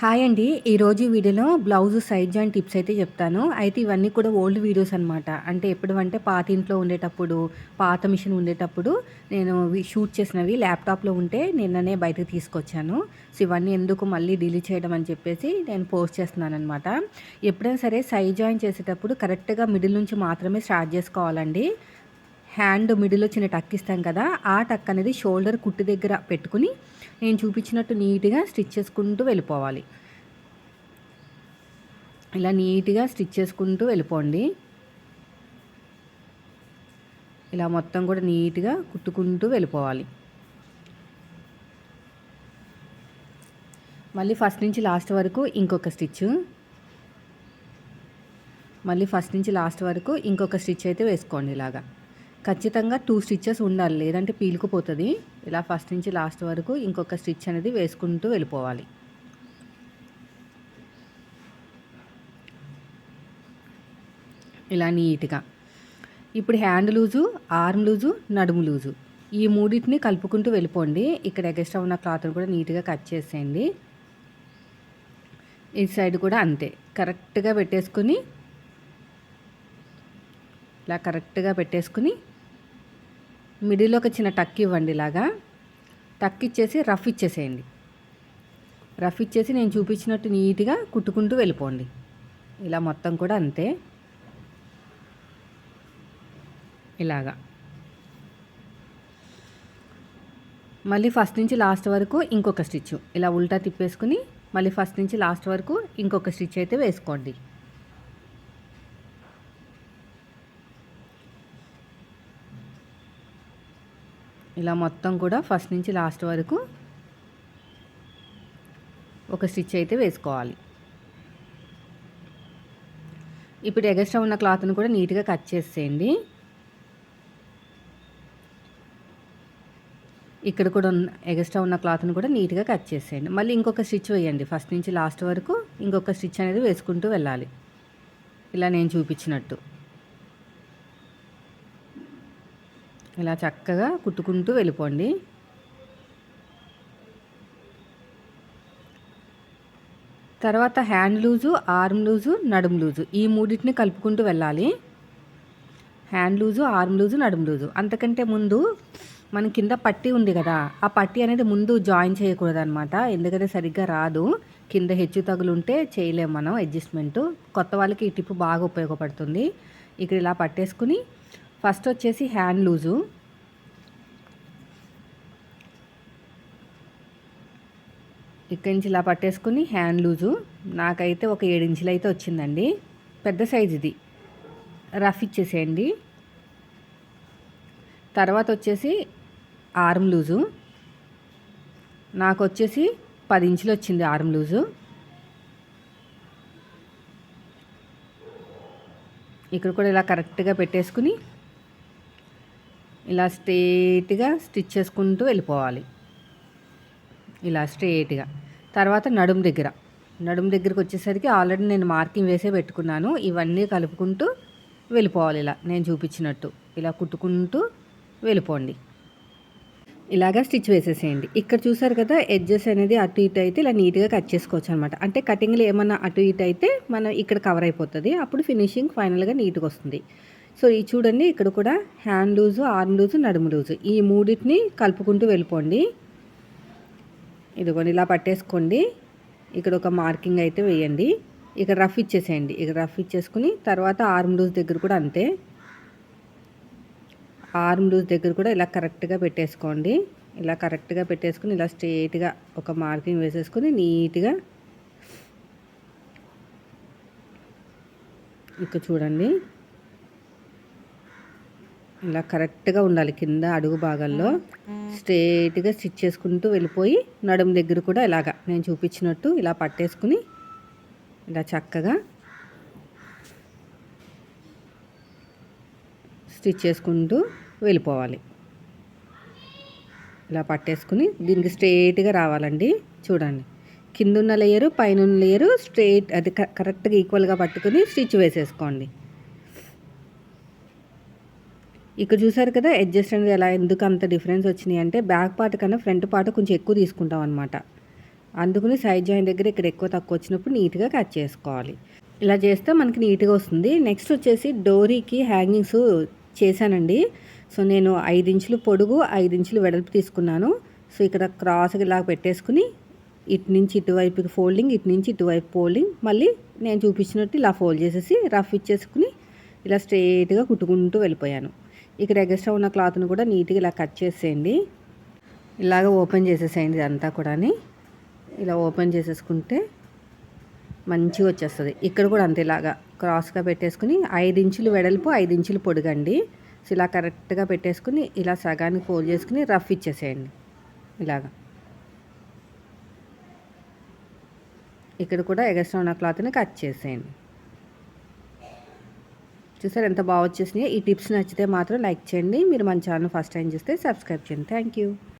Hi అండి. ఈరోజు వీడియోలో బ్లౌజ్ సైజ్ జాయింట్ టిప్స్ అయితే చెప్తాను. అయితే ఇవన్నీ కూడా ఓల్డ్ వీడియోస్ అనమాట అంటే ఎప్పుడు అంటే పాత ఇంట్లో ఉండేటప్పుడు పాత మిషన్ ఉండేటప్పుడు నేను షూట్ చేసినవి ల్యాప్టాప్లో ఉంటే నిన్ననే బయటకు తీసుకొచ్చాను. సో ఇవన్నీ ఎందుకు మళ్ళీ డిలీట్ చేయడం అని చెప్పేసి నేను పోస్ట్ చేస్తున్నాను అనమాట ఎప్పుడైనా సరే సైజ్ జాయిన్ చేసేటప్పుడు కరెక్ట్గా మిడిల్ నుంచి మాత్రమే స్టార్ట్ చేసుకోవాలండి. హ్యాండ్ మిడిల్ చిన్న టక్ ఇస్తాం కదా ఆ టక్ అనేది షోల్డర్ కుట్టు దగ్గర పెట్టుకుని నేను చూపించినట్టు నీట్గా స్టిచ్ చేసుకుంటూ వెళ్ళిపోవాలి. ఇలా నీట్గా స్టిచ్ చేసుకుంటూ వెళ్ళిపోండి. ఇలా మొత్తం కూడా నీట్గా కుట్టుకుంటూ వెళ్ళిపోవాలి. మళ్ళీ ఫస్ట్ నుంచి లాస్ట్ వరకు ఇంకొక స్టిచ్. మళ్ళీ ఫస్ట్ నుంచి లాస్ట్ వరకు ఇంకొక స్టిచ్ అయితే వేసుకోండి ఇలాగా. ఖచ్చితంగా టూ స్టిచ్చెస్ ఉండాలి. లేదంటే పీలుకుపోతుంది. ఇలా ఫస్ట్ నుంచి లాస్ట్ వరకు ఇంకొక స్టిచ్ అనేది వేసుకుంటూ వెళ్ళిపోవాలి. ఇలా నీట్గా. ఇప్పుడు హ్యాండ్ లూజు ఆర్మ్ లూజు నడుము లూజు. ఈ మూడింటిని కలుపుకుంటూ వెళ్ళిపోండి. ఇక్కడ ఎగస్ట్రా ఉన్న క్లాత్ని కూడా నీట్గా కట్ చేసేయండి. ఈ సైడ్ కూడా అంతే. కరెక్ట్గా పెట్టేసుకుని ఇలా కరెక్ట్గా పెట్టేసుకుని మిడిల్లో ఒక చిన్న టక్ ఇవ్వండి ఇలాగా. టక్ ఇచ్చేసి రఫ్ ఇచ్చేసేయండి. రఫ్ ఇచ్చేసి నేను చూపించినట్టు నీట్గా కుట్టుకుంటూ వెళ్ళిపోండి. ఇలా మొత్తం కూడా అంతే. ఇలాగా. మళ్ళీ ఫస్ట్ నుంచి లాస్ట్ వరకు ఇంకొక స్టిచ్ ఇలా ఉల్టా తిప్పేసుకుని మళ్ళీ ఫస్ట్ నుంచి లాస్ట్ వరకు ఇంకొక స్టిచ్ అయితే వేసుకోండి. ఇలా మొత్తం కూడా ఫస్ట్ నుంచి లాస్ట్ వరకు ఒక స్టిచ్ అయితే వేసుకోవాలి. ఇప్పుడు ఎగస్ట్రా ఉన్న క్లాత్ని కూడా నీట్గా కట్ చేసేయండి. ఇక్కడ కూడా ఉన్న ఎగస్ట్రా ఉన్న క్లాత్ని కూడా నీట్గా కట్ చేసేయండి. మళ్ళీ ఇంకొక స్టిచ్ వేయండి. ఫస్ట్ నుంచి లాస్ట్ వరకు ఇంకొక స్టిచ్ అనేది వేసుకుంటూ వెళ్ళాలి. ఇలా నేను చూపించినట్టు. ఇలా చక్కగా కుట్టుకుంటూ వెళ్ళిపోండి. తర్వాత హ్యాండ్ లూజు ఆర్మ్ లూజు నడుము లూజు ఈ మూడింటిని కలుపుకుంటూ వెళ్ళాలి. హ్యాండ్ లూజు ఆర్మ్ లూజు నడుము లూజు అంతకంటే ముందు మన కింద పట్టి ఉంది కదా ఆ పట్టి అనేది ముందు జాయిన్ చేయకూడదు అనమాట ఎందుకంటే సరిగ్గా రాదు. కింద హెచ్చు తగులుంటే చేయలేము మనం అడ్జస్ట్మెంట్. కొత్త వాళ్ళకి ఈ టిప్ బాగా ఉపయోగపడుతుంది. ఇక్కడ ఇలా పట్టేసుకుని ఫస్ట్ వచ్చేసి హ్యాండ్ లూజు. ఇక్కడి నుంచి ఇలా పట్టేసుకుని హ్యాండ్ లూజు. నాకైతే ఒక ఏడు ఇంచులు అయితే వచ్చిందండి. పెద్ద సైజ్ ఇది. రఫ్ ఇచ్చేసేయండి. తర్వాత వచ్చేసి ఆర్మ్ లూజు. నాకు వచ్చేసి పది ఇంచులు వచ్చింది ఆర్మ్ లూజు. ఇక్కడ కూడా ఇలా కరెక్ట్గా పెట్టేసుకుని ఇలా స్ట్రేట్గా స్టిచ్ చేసుకుంటూ వెళ్ళిపోవాలి. ఇలా స్ట్రేట్గా. తర్వాత నడుము దగ్గర. నడుము దగ్గరకు వచ్చేసరికి ఆల్రెడీ నేను మార్కింగ్ వేసే పెట్టుకున్నాను. ఇవన్నీ కలుపుకుంటూ వెళ్ళిపోవాలి ఇలా. నేను చూపించినట్టు. ఇలా కుట్టుకుంటూ వెళ్ళిపోండి. ఇలాగా స్టిచ్ వేసేసేయండి. ఇక్కడ చూసారు కదా ఎడ్జెస్ అనేది అటు ఇటు అయితే ఇలా నీట్గా కట్ చేసుకోవచ్చు అనమాట అంటే కటింగ్లో ఏమన్నా అటు ఇటు అయితే మనం ఇక్కడ కవర్ అయిపోతుంది. అప్పుడు ఫినిషింగ్ ఫైనల్గా నీట్గా వస్తుంది. సో ఈ చూడండి ఇక్కడ కూడా హ్యాండ్ లూజు ఆర్మ్ లూజు నడుము లూజు. ఈ మూడింటిని కలుపుకుంటూ వెళ్ళిపోండి. ఇదిగోండి ఇలా పట్టేసుకోండి. ఇక్కడ ఒక మార్కింగ్ అయితే వేయండి. ఇక్కడ రఫ్ ఇచ్చేసేయండి. ఇక్కడ రఫ్ ఇచ్చేసుకుని తర్వాత ఆర్మ్ లూజ్ దగ్గర కూడా అంతే. ఆర్మ్ లూజ్ దగ్గర కూడా ఇలా కరెక్ట్గా పెట్టేసుకోండి. ఇలా కరెక్ట్గా పెట్టేసుకుని ఇలా స్ట్రేట్గా ఒక మార్కింగ్ వేసేసుకుని నీట్గా ఇక్కడ చూడండి. ఇలా కరెక్ట్గా ఉండాలి. కింద అడుగు భాగంలో స్ట్రేట్గా స్టిచ్ చేసుకుంటూ వెళ్ళిపోయి నడుము దగ్గర కూడా ఇలాగా నేను చూపించినట్టు ఇలా పట్టేసుకుని ఇలా చక్కగా స్టిచ్ చేసుకుంటూ వెళ్ళిపోవాలి. ఇలా పట్టేసుకుని దీనికి స్ట్రేట్గా రావాలండి. చూడండి. కింద ఉన్న లేయరు పైన లేయరు స్ట్రేట్ అది కరెక్ట్గా ఈక్వల్గా పట్టుకుని స్టిచ్ వేసేసుకోండి. ఇక్కడ చూసారు కదా అడ్జస్ట్ అనేది ఎలా ఎందుకు అంత డిఫరెన్స్ వచ్చినాయి అంటే బ్యాక్ పార్ట్ కన్నా ఫ్రంట్ పార్ట్ కొంచెం ఎక్కువ తీసుకుంటాం అనమాట అందుకని సైడ్ జాయిన్ దగ్గర ఇక్కడ ఎక్కువ తక్కువ వచ్చినప్పుడు నీట్గా కట్ చేసుకోవాలి. ఇలా చేస్తే మనకి నీట్గా వస్తుంది. నెక్స్ట్ వచ్చేసి డోరీకి హ్యాంగింగ్స్ చేశానండి. సో నేను ఐదు ఇంచులు పొడుగు ఐదు ఇంచులు వెడల్పు తీసుకున్నాను. సో ఇక్కడ క్రాస్గా ఇలా పెట్టేసుకుని ఇటు నుంచి ఇటువైపుకి ఫోల్డింగ్ ఇటు నుంచి ఇటువైపు ఫోల్డింగ్. మళ్ళీ నేను చూపించినట్టు ఇలా ఫోల్డ్ చేసేసి రఫ్ ఇచ్చేసుకుని ఇలా స్ట్రైట్గా కుట్టుకుంటూ వెళ్ళిపోయాను. ఇక్కడ ఎగస్ట్రా ఉన్న క్లాత్ను కూడా నీట్గా ఇలా కట్ చేసేయండి. ఇలాగ ఓపెన్ చేసేసేయండి ఇదంతా కూడా ఇలా ఓపెన్ చేసేసుకుంటే మంచిగా వచ్చేస్తుంది. ఇక్కడ కూడా అంతే ఇలాగా క్రాస్గా పెట్టేసుకుని ఐదు ఇంచులు వెడల్పు ఐదు ఇంచులు పొడుగండి. సో ఇలా కరెక్ట్గా పెట్టేసుకుని ఇలా సగానికి ఫోల్డ్ చేసుకుని రఫ్ ఇచ్చేసేయండి. ఇలాగా. ఇక్కడ కూడా ఎగస్ట్రా ఉన్న క్లాత్ని కట్ చేసేయండి. చూసారు ఎంత బాగా వచ్చేసినాయి ఈ టిప్స్ నచ్చితే మాత్రం లైక్ చేయండి. మీరు మన ఛానల్ ఫస్ట్ టైం చూస్తే సబ్స్క్రైబ్ చేయండి. Thank you